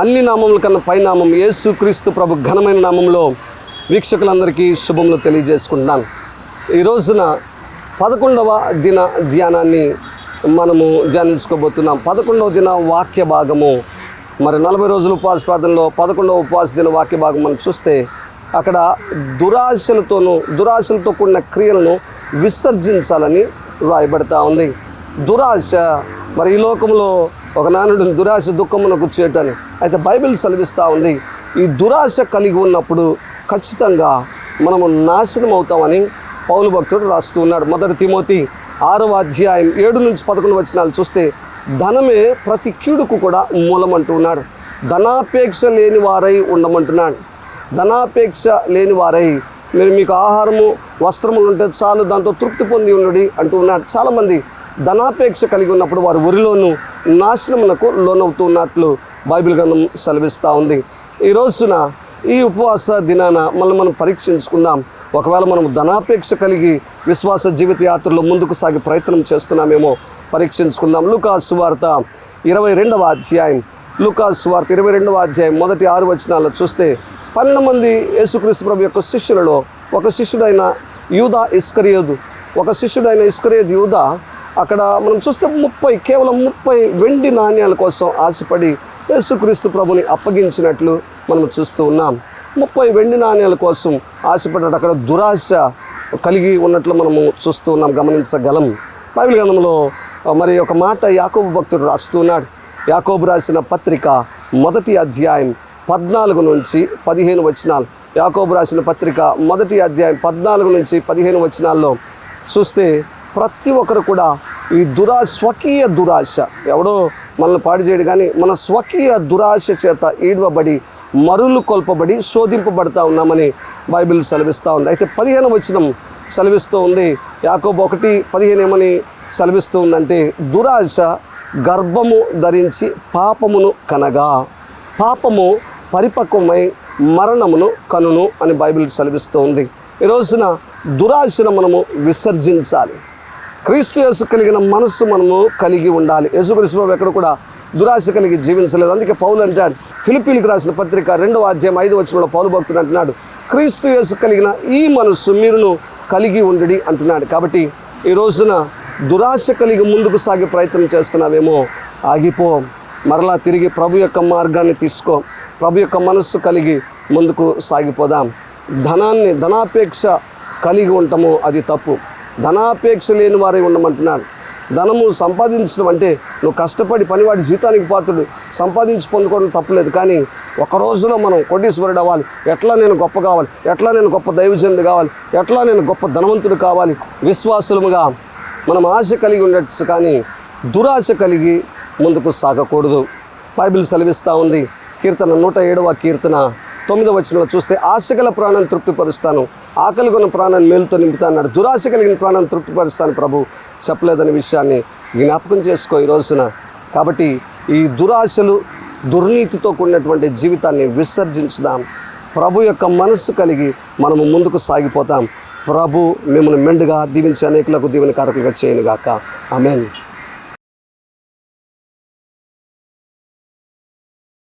అన్ని నామముల కన్నా పైనామం యేసు క్రీస్తు ప్రభు ఘనమైన నామంలో వీక్షకులందరికీ శుభములు తెలియజేసుకుంటున్నాను ఈ రోజున పదకొండవ దిన ధ్యానాన్ని మనము ధ్యానించుకోబోతున్నాం. పదకొండవ దిన వాక్య భాగము. మరి నలభై రోజుల ఉపవాస ప్రార్థనలో పదకొండవ ఉపవాస దిన వాక్య భాగం మనం చూస్తే అక్కడ దురాశలతోనూ దురాశలతో కూడిన క్రియలను విసర్జించాలని వ్రాయబడతా ఉంది. దురాశ మరి ఈ లోకంలో ఒక దురాశ దుఃఖమునకు చేటని అయితే బైబిల్ సెలవిస్తూ ఉంది ఈ దురాశ కలిగి ఉన్నప్పుడు ఖచ్చితంగా మనము నాశనం అవుతామని పౌలు భక్తుడు రాస్తూ ఉన్నాడు. మొదటి తిమోతి ఆరవ అధ్యాయం ఏడు నుంచి పదకొండు వచనాలు చూస్తే ధనమే ప్రతి కీడుకు కూడా మూలమంటున్నాడు ధనాపేక్ష లేని వారై ఉండమంటున్నాడు. ధనాపేక్ష లేని వారై మీరు మీకు ఆహారము వస్త్రములు ఉంటే చాలు దాంతో తృప్తి పొంది ఉండడి అంటూ ఉన్నాడు. చాలామంది ధనాపేక్ష కలిగి ఉన్నప్పుడు వారు ఉరిలోను నాశనమునకు లోనవుతున్నట్లు బైబిల్ గ్రంథం సెలవిస్తూ ఉంది. ఈ రోజున ఈ ఉపవాస దినాన మళ్ళీ మనం పరీక్షించుకుందాం. ఒకవేళ మనం ధనాపేక్ష కలిగి విశ్వాస జీవిత యాత్రలో ముందుకు సాగే ప్రయత్నం చేస్తున్నామేమో పరీక్షించుకుందాం. లుకాస్ వార్త ఇరవై రెండవ అధ్యాయం. లుకాస్ వార్త ఇరవై రెండవ అధ్యాయం మొదటి ఆరు వచనాల్లో చూస్తే పన్నెండు మంది యేసుక్రీస్తు ప్రభు యొక్క శిష్యులలో ఒక శిష్యుడైన యూదా ఇస్కరియోదు ఒక శిష్యుడైన ఇస్కరియోదు యూదా అక్కడ మనం చూస్తే ముప్పై కేవలం ముప్పై వెండి నాణ్యాల కోసం ఆశపడి యేసుక్రీస్తు ప్రభుని అప్పగించినట్లు మనం చూస్తూ ఉన్నాం. ముప్పై వెండి నాణ్యాల కోసం ఆశపడ్డాడు. అక్కడ దురాశ కలిగి ఉన్నట్లు మనము చూస్తూ ఉన్నాం గమనించగలం. బైబిల్ గ్రంథంలో మరి ఒక మాట యాకోబు భక్తుడు రాస్తున్నాడు యాకోబు రాసిన పత్రిక మొదటి అధ్యాయం పద్నాలుగు నుంచి పదిహేను వచనాలు. యాకోబు రాసిన పత్రిక మొదటి అధ్యాయం పద్నాలుగు నుంచి పదిహేను వచనాల్లో చూస్తే ప్రతి ఒక్కరు కూడా ఈ దురాశ స్వకీయ దురాశ. ఎవడో మనల్ని పాడు చేయడు కానీ మన స్వకీయ దురాశ చేత ఈడవబడి మరులు కొల్పబడి శోధింపబడతా ఉన్నామని బైబిల్ సెలవిస్తూ ఉంది. అయితే పదిహేను వచనం సెలవిస్తూ ఉంది. యాకోబు ఒకటి పదిహేను ఏమని సెలవిస్తూ ఉందంటే దురాశ గర్భము ధరించి పాపమును కనగా పాపము పరిపక్వమై మరణమును కనును అని బైబిల్ సెలవిస్తూ ఉంది. ఈ రోజున దురాశను మనము విసర్జించాలి. క్రీస్తు యేసు కలిగిన మనస్సు మనము కలిగి ఉండాలి. యేసుక్రీస్తు ఎక్కడ కూడా దురాశ కలిగి జీవించలేదు. అందుకే పౌలు అంటాడు ఫిలిపీలకు రాసిన పత్రిక రెండవ అధ్యాయం ఐదు వచ్చిన పౌలు భక్తుడు అంటున్నాడు క్రీస్తు యేసు కలిగిన ఈ మనస్సు మీరును కలిగి ఉండడి అంటున్నాడు. కాబట్టి ఈ రోజున దురాశ కలిగి ముందుకు సాగే ప్రయత్నం చేస్తున్నావేమో ఆగిపో. మరలా తిరిగి ప్రభు యొక్క మార్గాన్ని తీసుకో. ప్రభు యొక్క మనస్సు కలిగి ముందుకు సాగిపోదాం. ధనాన్ని ధనాపేక్ష కలిగి ఉండటము అది తప్పు. ధనాపేక్ష లేని వారే ఉండమంటున్నాను ధనము సంపాదించడం అంటే నువ్వు కష్టపడి పనివాడి జీతానికి పాత్రుడు. సంపాదించి పొందుకోవడం తప్పులేదు. కానీ ఒక రోజులో మనం కోటీశ్వరుడు అవ్వాలి. ఎట్లా నేను గొప్ప కావాలి? ఎట్లా నేను గొప్ప దైవజనుడు కావాలి? ఎట్లా నేను గొప్ప ధనవంతుడు కావాలి? విశ్వాసులముగా మనం ఆశ కలిగి ఉండొచ్చు. కానీ దురాశ కలిగి ముందుకు సాగకూడదు. బైబిల్ సెలవిస్తూ ఉంది. కీర్తన నూట ఏడవ కీర్తన. తొమ్మిదవ వచనంలో చూస్తే ఆశ గల ప్రాణాన్ని తృప్తిపరుస్తాను ఆకలి కొన్న ప్రాణాన్ని మేలుతో నింపుతా అన్నాడు దురాశ కలిగిన ప్రాణాన్ని తృప్తిపరుస్తాను ప్రభు చెప్పలేదనే విషయాన్ని జ్ఞాపకం చేసుకో ఈ రోజున. కాబట్టి ఈ దురాశలు దుర్నీతితో కూడినటువంటి జీవితాన్ని విసర్జించుదాం. ప్రభు యొక్క మనస్సు కలిగి మనము ముందుకు సాగిపోతాం. ప్రభు మిమ్మల్ని మెండుగా దీవించి అనేకులకు దీవెన కారకులుగా చేయనుగాక. ఆమెన్.